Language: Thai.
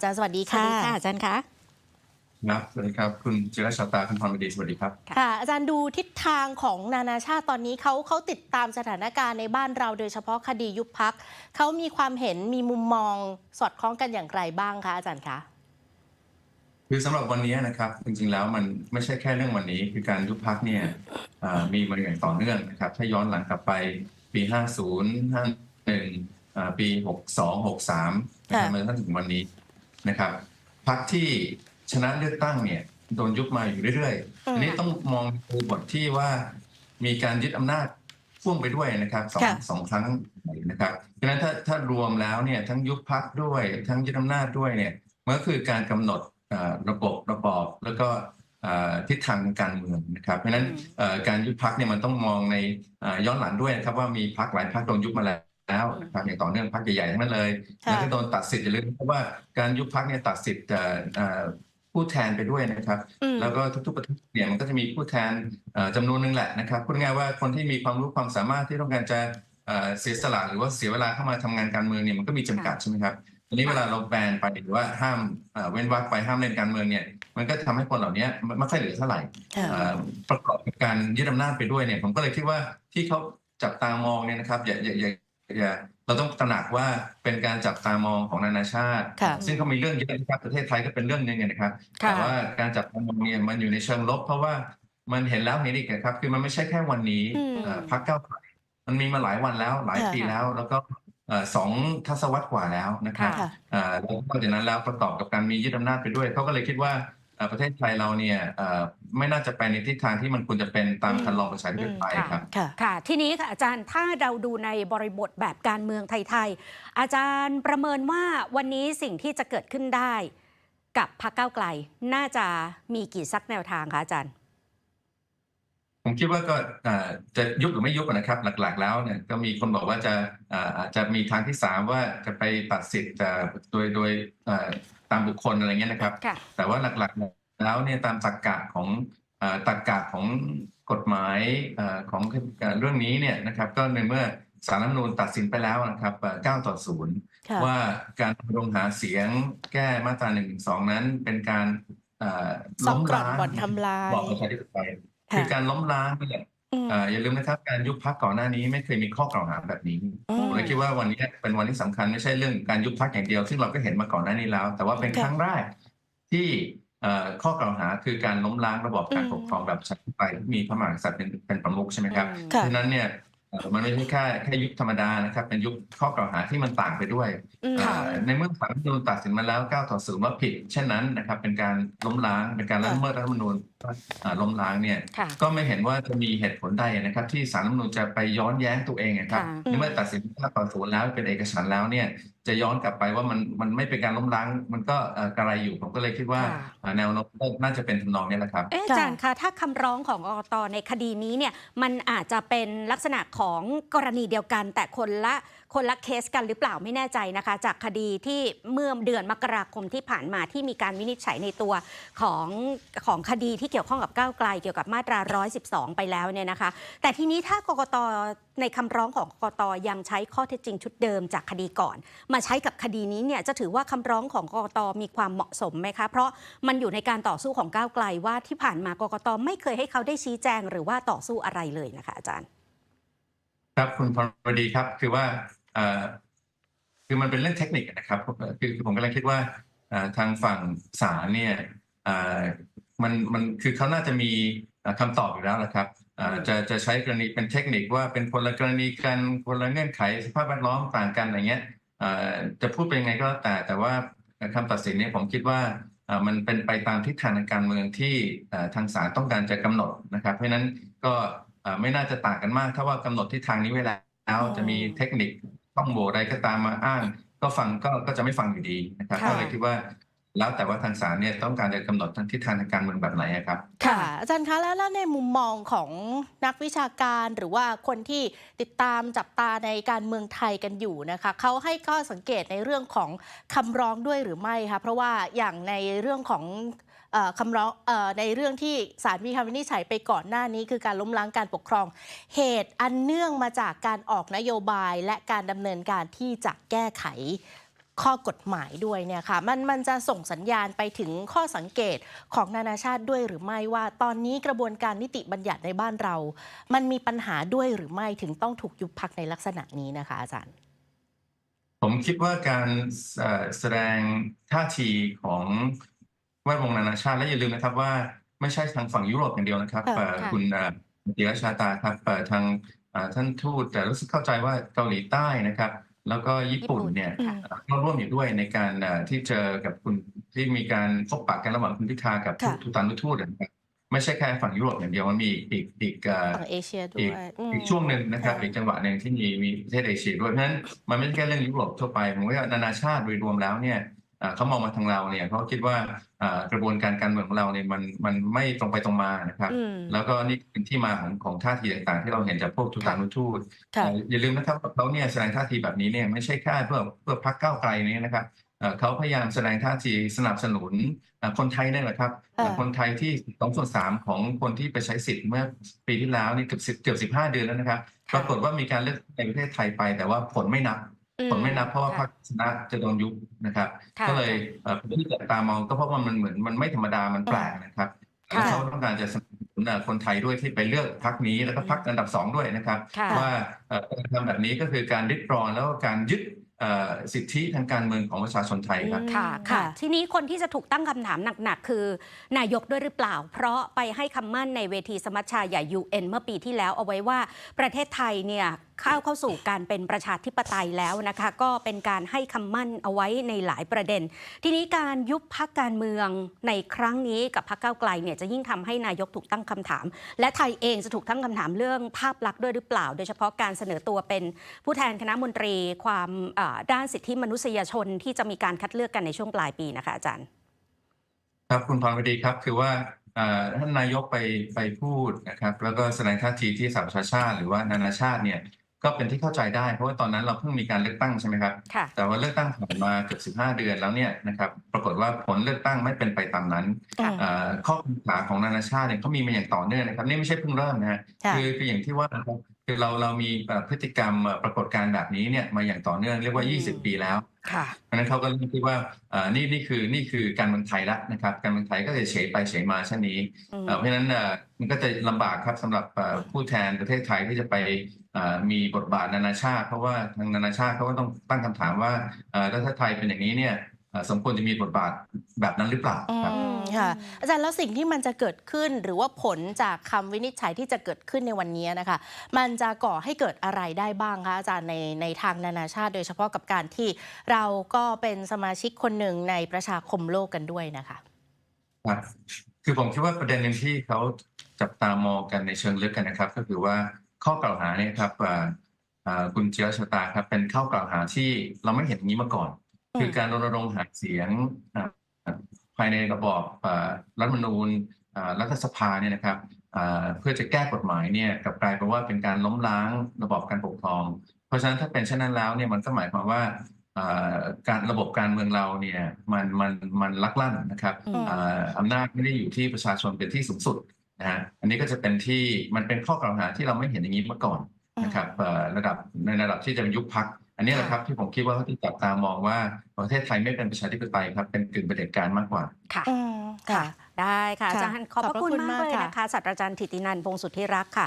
อาจารย์สวัสดีสวัสค่ะดีค่ะอาจารย์คะครับสวัสดีครับ คุณจิรชาตาคุณพรบดีสวัสดีครับค่ะอาจารย์ดูทิศทางของนานาชาติตอนนี้เขาเขาติดตามสถานการณ์ในบ้านเราโดยเฉพาะคดียุบพักเขามีความเห็นมีมุมมองสอดคล้องกันอย่างไรบ้างคะอาจารย์คะคือสำหรับวันนี้นะครับจริงๆแล้วมันไม่ใช่แค่เรื่องวันนี้ คือการยุบพักเนี่ยเอ่อมีมาอย่างต่อเนื่องนะครับถ้าย้อนหลังกลับไปปี 50 51อ่าปี 62 63นะครับค่ะมาจนถึงวันนี้ นะครับพักที่ชนะเลือกตั้งเนี่ยโดนยุบมาอยู่เรื่อยๆ อันนี้ต้องมองดูบทที่ว่ามีการยึดอำนาจพ่วงไปด้วยนะครับสองค่ะสองครั้งนะครับดังนั้นถ้าถ้ารวมแล้วเนี่ยทั้งยุบพักด้วยทั้งยึดอำนาจด้วยเนี่ยมันก็คือการกำหนดเอ่อระบบระบอบแล้วก็เอ่อทิศทางการเมืองนะครับ เพราะฉะนั้นเอ่อการยุบพักเนี่ยมันต้องมองในเอ่อย้อนหลังด้วยนะครับว่ามีพักหลายพักโดนยุบมาแล้ว นะครับอย่างต่อเนื่องพักใหญ่ๆทั้งนั้นเลยค่ะแล้วก็โดนตัดสิทธิ์อย่าลืมเพราะว่าการยุบพักเนี่ยตัดสิทธิ์เอ่อเอ่อผู้แทนไปด้วยนะครับอืมแล้วก็ทุกๆประเทศเนี่ยมันก็จะมีผู้แทนเอ่อจำนวนหนึ่งแหละนะครับพูดง่ายๆว่าคนที่มีความรู้ความสามารถที่ต้องการจะเอ่อเสียสละหรือว่าเสียเวลาเข้ามาทำงานการเมืองเนี่ยมันก็มีจำกัดใช่ไหมครับทีนี้เวลาเราแบนไปหรือว่าห้ามเอ่อเว้นวรรคไปห้ามเล่นการเมืองเนี่ยมันก็ทำให้คนเหล่านี้ไม่ไม่ค่อยเหลือเท่าไหร่ค่ะเอ่อประกอบกับการยึดอำนาจไปด้วยเนี่ยผมก็เลยคิดว่าที่เขาจับตามองเนี่ยนะครับอย่าอย่าอย่าอย่า เราต้องตระหนักว่าเป็นการจับตามองของนานาชาติ ค่ะซึ่งเขามีเรื่องเยอะนะครับประเทศไทยก็เป็นเรื่องหนึ่งนะครับ ค่ะ แต่ว่าการจับตามองเนี่ยมันอยู่ในเชิงลบ เพราะว่ามันเห็นแล้วเห็นอีกนะครับ คือมันไม่ใช่แค่วันนี้อืม เอ่อพักเก้าวไกลมันมีมาหลายวันแล้วหลายค่ะ ปีแล้ว แล้วก็เอ่อสองทศวรรษกว่าแล้วนะครับ ค่ะ เอ่อแล้วนอกจากนั้นแล้วประกอบกับการมียึดอำนาจไปด้วยเขาก็เลยคิดว่าเอ่อ ประเทศไทยเราเนี่ยเอ่อไม่น่าจะไปในทิศทางที่มันควรจะเป็นตามอืมคันลองประชาธิปไตยอืมครับค่ะค่ะ ทีนี้ค่ะอาจารย์ถ้าเราดูในบริบทแบบการเมืองไทยๆอาจารย์ประเมินว่าวันนี้สิ่งที่จะเกิดขึ้นได้ กับพรรคก้าวไกล น่าจะมีกี่สักแนวทางคะอาจารย์ ผมคิดว่าก็เอ่อจะยุบหรือไม่ยุบนะครับ หลักๆ แล้วเนี่ยก็มีคนบอกว่าจะเอ่ออาจจะมีทางที่สามว่าจะไปตัดสิทธิ์เอ่อโดยโดยเอ่อตามบุคคลอะไรเงี้ยนะครับค่ะแต่ว่าหลักๆแล้วเนี่ยตามตรรกะของเอ่อตรรกะของกฎหมายเอ่อของเอ่อเรื่องนี้เนี่ยนะครับ ก็ในเมื่อสารรัฐธรรมนูญตัดสินไปแล้วนะครับเอ่อ9ต่อค่ะ0ว่าการลงหาเสียงแก้มาตรา1นึนั้นเป็นการเอ่อซ่อล้มมกร่อนล้างบ่อนทำลายบอบประชาธิปไตย ค่ะคือการล้มล้างนี่แหละอืมเอ่ออย่าลืมนะครับการยุบพักก่อนหน้านี้ไม่เคยมีข้อกล่าวหาแบบนี้อืมผมเลยคิดว่าวันนี้เป็นวันที่สำคัญไม่ใช่เรื่องการยุบพักอย่างเดียว ซึ่งเราก็เห็นมาก่อนหน้านี้แล้ว แต่ว่าเป็นค่ะครั้งแรกที่เอ่อข้อกล่าวหาคือการล้มล้างระบอบการอืมปกครองแบบประชาธิปไตยที่มีพระมหากษัตริย์เป็นเป็นประมุขใช่ไหมครับอืมเพค่ะราะฉะนั้นเนี่ยเอ่อ มันไม่ใช่แค่แค่ยุบธรรมดานะครับ เป็นยุบข้อกล่าวหาที่มันต่างไปด้วยอืมเอ่อในเมื่อศาลรัฐธรรมนูญตัดสินมาแล้ว9ต่อ0ว่าผิด เช่นนั้นนะครับ เป็นการล้มล้างเป็นการละเมิดรัฐธรรมนูญอ่าล้มล้างเนี่ย ค่ะ ก็ไม่เห็นว่าจะมีเหตุผลใดนะครับ ที่ศาลรัฐธรรมนูญจะไปย้อนแย้งตัวเองนะครับค่ะ ในเมื่อตัดสิน9ต่อ0แล้วเป็นเอกฉันท์แล้วเนี่ยจะย้อนกลับไปว่ามันมันไม่เป็นการล้มล้าง มันก็เอ่อกระไรอยู่ผมก็เลยคิดว่าค่ะอ่าแนวโน้มน่าจะเป็นทำนองนี้แหละครับ เอ๊ะอาจารย์คะถ้าคำร้องของกกตในคดีนี้เนี่ยมันอาจจะเป็นลักษณะของกรณีเดียวกันแต่คนละ คนละเคสกันหรือเปล่าไม่แน่ใจนะคะ จากคดีที่เมื่อเดือนมกราคมที่ผ่านมาที่มีการวินิจฉัยในตัวของของคดีที่เกี่ยวข้องกับก้าวไกลเกี่ยวกับมาตรา 112 ไปแล้วเนี่ยนะคะ แต่ทีนี้ถ้ากกตในคำร้องของกกตยังใช้ข้อเท็จจริงชุดเดิมจากคดีก่อน มาใช้กับคดีนี้เนี่ยจะถือว่าคำร้องของกกตมีความเหมาะสมไหมคะ เพราะมันอยู่ในการต่อสู้ของก้าวไกลว่าที่ผ่านมากกตไม่เคยให้เขาได้ชี้แจง หรือว่าต่อสู้อะไรเลยนะคะอาจารย์ ครับคุณพรดีครับคือว่า คือมันเป็นเรื่องเทคนิคนะครับเอ่อคือคือผมกำลังคิดว่าเอ่อทางฝั่งศาลเนี่ยเอ่อมันมันคือเขาน่าจะมีเอ่อคำตอบอยู่แล้วนะครับเอ่ออืมจะจะใช้กรณีเป็นเทคนิคว่าเป็นคนละกรณีกันคนละเงื่อนไขสภาพแวดล้อมต่างกันอะไรเงี้ยเอ่อจะพูดเป็นยังไงก็แล้วแต่แต่ว่าคำตัดสินเนี่ยผมคิดว่าเอ่อมันเป็นไปตามทิศทางทางการเมืองที่เอ่อทางศาลต้องการจะกำหนดนะครับ เพราะฉะนั้นก็เอ่อไม่น่าจะต่างกันมาก ถ้าว่ากำหนดทิศทางนี้ไว้แล้วอ๋อจะมีเทคนิค ต้องโหวตอะไรก็ตามมาอ้าง ก็ฟังก็ก็จะไม่ฟังอยู่ดีนะครับค่ะก็เลยคิดว่าแล้วแต่ว่าทางศาลเนี่ยต้องการจะกำหนดทิศทางทางการเมืองแบบไหนอะครับ ค่ะ อาจารย์คะแล้วแล้วในมุมมองของนักวิชาการหรือว่าคนที่ติดตามจับตาในการเมืองไทยกันอยู่นะคะเขาให้ข้อสังเกตในเรื่องของคำร้องด้วยหรือไม่คะเพราะว่าอย่างในเรื่องของเอ่อ คำร้องอในเรื่องที่ศาลมีคำวินิจฉัยไปก่อนหน้านี้ คือการล้มล้างการปกครอง เหตุอันเนื่องมาจากการออกนโยบายและการดำเนินการที่จะแก้ไขข้อกฎหมายด้วยเนี่ยค่ะมันมันจะส่งสัญญาณไปถึงข้อสังเกตของนานาชาติด้วยหรือไม่ว่า ตอนนี้กระบวนการนิติบัญญัติในบ้านเรา มันมีปัญหาด้วยหรือไม่ถึงต้องถูกยุบพักในลักษณะนี้นะคะอาจารย์ ผมคิดว่าการแสดงท่าทีของ แวดวงนานาชาติและอย่าลืมนะครับว่าไม่ใช่ทางฝั่งยุโรปอย่างเดียวนะครับค่ะเอ่อค่ะ คุณเอ่อจิรชาตาครับเอ่อทางเอ่อท่านทูตแต่รู้สึกเข้าใจว่าเกาหลีใต้นะครับ แล้วก็ญี่ปุ่นเนี่ย ค่ะ ก็ร่วมอยู่ด้วยในการเอ่อที่เจอกับคุณที่มีการพบปะกันระหว่างคุณพิธากับค่ะ ทูตานุทูตนะครับไม่ใช่แค่ฝั่งยุโรปอย่างเดียวมันมีอีกอีกเอ่อ ฝั่งเอเชียด้อีวกยอืม อีกช่วงหนึ่งนะครับค่ะ อีกจังหวะหนึ่งที่มีมีประเทศเอเชียด้วยเพราะฉะนั้นมันไม่ใช่แค่เรื่องยุโรปทั่วไปผมว่านานาชาติโดยรวมแล้วเนี่ย เอ่อเขามองมาทางเราเนี่ยเขาคิดว่าเอ่อกระบวนการการเมืองของเราเนี่ยมันมันไม่ตรงไปตรงมานะครับอืมแล้วก็นี่เป็นที่มาของของท่าทีต่างๆ ที่เราเห็นจากพวกทูตานุทูตค่ะเอ่ออย่าลืมนะครับว่าเขาเนี่ยแสดงท่าทีแบบนี้เนี่ยไม่ใช่แค่เพื่อเพื่อพักเก้าวไกลนี้นะครับเอ่อเขาพยายามแสดงท่าทีสนับสนุนเอ่อคนไทยนี่แหละครับค่ะคนไทยที่สองส่วนสามของคนที่ไปใช้สิทธิ์เมื่อปีที่แล้วนี่เกือบสิบเกือบสิบห้าเดือนแล้วนะครับปค่ะรากฏว่ามีการเลือกในประเทศไทยไป แต่ว่าผลไม่นับอื ผลไม่นับเพราะว่าพรค่ะรคชนะจะโดนยุบนะครับ ค่ะก็เลยเอ่อที่จับตามองก็เพราะว่ามันเหมือนมันไม่ธรรมดามันแปลกนะครับค่ะแล้วเขาต้องการจะสนับสนุนเอ่อคนไทยด้วยที่ไปเลือกพรรคนี้แล้วก็พรรคอันดับสองด้วยนะครับค่ะ ว่าเอ่อการทำแบบนี้ก็คือการริดรอนแล้วก็การยึดเอ่อสิทธิทางการเมืองของประชาชนไทยครับ ค่ะอืมค่ะ ค่ะ ทีนี้คนที่จะถูกตั้งคำถามหนัก ๆ คือ นายกด้วยหรือเปล่า เพราะไปให้คำมั่นในเวทีสมัชชาใหญ่ UN เมื่อปีที่แล้วเอาไว้ว่าประเทศไทยเนี่ยเข้าเข้าสู่การเป็นประชาธิปไตยแล้วนะคะ ก็เป็นการให้คำมั่นเอาไว้ในหลายประเด็น ทีนี้การยุบพักการเมืองในครั้งนี้กับพักเก้าไกลเนี่ยจะยิ่งทำให้นายกถูกตั้งคำถาม และไทยเองจะถูกตั้งคำถามเรื่องภาพลักษณ์ด้วยหรือเปล่า โดยเฉพาะการเสนอตัวเป็นผู้แทนคณะมนตรีความด้านสิทธิมนุษยชนที่จะมีการคัดเลือกกันในช่วงปลายปีนะคะอาจารย์ ครับคุณพรวดีครับคือว่าท่านนายกไปไปพูดนะครับ แล้วก็แสดงท่าทีที่สหประชาชาติ หรือว่านานาชาติเนี่ย ก็เป็นที่เข้าใจได้ เพราะว่าตอนนั้นเราเพิ่งมีการเลือกตั้งใช่ไหมครับ ค่ะ แต่ว่าเลือกตั้งผ่านมาเกือบ 15 เดือนแล้วเนี่ยนะครับปรากฏว่าผลเลือกตั้งไม่เป็นไปตามนั้นอืมเอ่อข้อกังขาของนานาชาติเนี่ยเขามีมาอย่างต่อเนื่องนะครับนี่ไม่ใช่เพิ่งเริ่มนะฮะค่ะ คือคืออย่างที่ว่านะครับ คือเราเรามีเอ่อพฤติกรรมเอ่อปรากฏการณ์แบบนี้เนี่ยมาอย่างต่อเนื่องเรียกว่าอืม20 ปีแล้วค่ะเพราะฉะนั้นเขาก็เริ่มคิดว่าเอ่อนี่นี่คือนี่คือการเมืองไทยละนะครับ การเมืองไทยก็จะเฉยไปเฉยมาเช่นนี้อืมเอ่อเพราะฉะนั้นเอ่อมันก็จะลำบากครับสำหรับเอ่อผู้แทนประเทศไทยที่จะไปเอ่อมีบทบาทนานาชาติ เพราะว่าทางนานาชาติเขาก็ต้องตั้งคำถามว่าเอ่อแล้วถ้าไทยเป็นอย่างนี้เนี่ยเอ่อ สมควรจะมีบทบาทแบบนั้นหรือเปล่าอืครับมค่ะอาจารย์แล้วสิ่งที่มันจะเกิดขึ้นหรือว่าผลจากคำวินิจฉัยที่จะเกิดขึ้นในวันนี้นะคะ มันจะก่อให้เกิดอะไรได้บ้างคะอาจารย์ในในทางนานาชาติ โดยเฉพาะกับการที่เราก็เป็นสมาชิกคนหนึ่งในประชาคมโลกกันด้วยนะคะครับคือผมคิดว่าประเด็นหนึ่งที่เขาจับตามองกันในเชิงลึกกันนะครับ ก็คือว่าข้อกล่าวหาเนี่ยครับเอ่อเอ่อคุณเจียชะตาครับเป็นข้อกล่าวหาที่เราไม่เห็นอย่างนี้มาก่อนอืม คือการรณรงค์หาเสียงเอ่อภายในระบอบเอ่อรัฐธรรมนูญเอ่อรัฐสภาเนี่ยนะครับเอ่อเพื่อจะแก้กฎหมายเนี่ยกลับกลายเป็นว่าเป็นการล้มล้างระบอบการปกครอง เพราะฉะนั้นถ้าเป็นเช่นนั้นแล้วเนี่ยมันก็หมายความว่าเอ่อการระบบการเมืองเราเนี่ยมันมันมันลักลั่นนะครับอืมเอ่ออำนาจไม่ได้อยู่ที่ประชาชนเป็นที่สูงสุดนะฮะอันนี้ก็จะเป็นที่มันเป็นข้อกล่าวหาที่เราไม่เห็นอย่างนี้มาก่อนนะครับเอ่อระดับในระดับที่จะยุบพัก อันนี้แหละครับที่ผมคิดว่าเขาที่จับตามองว่าประเทศไทยไม่เป็นประชาธิปไตยครับเป็นกึ่งเผด็จการมากกว่า ค่ะอืมค่ะ ได้ค่ะค่ะอาจารย์ขอบพระขอบพระคุณคุณมากมากเลยค่ะนะคะศาสตราจารย์ธิตินันท์พงศ์สุทธิรักษ์ค่ะ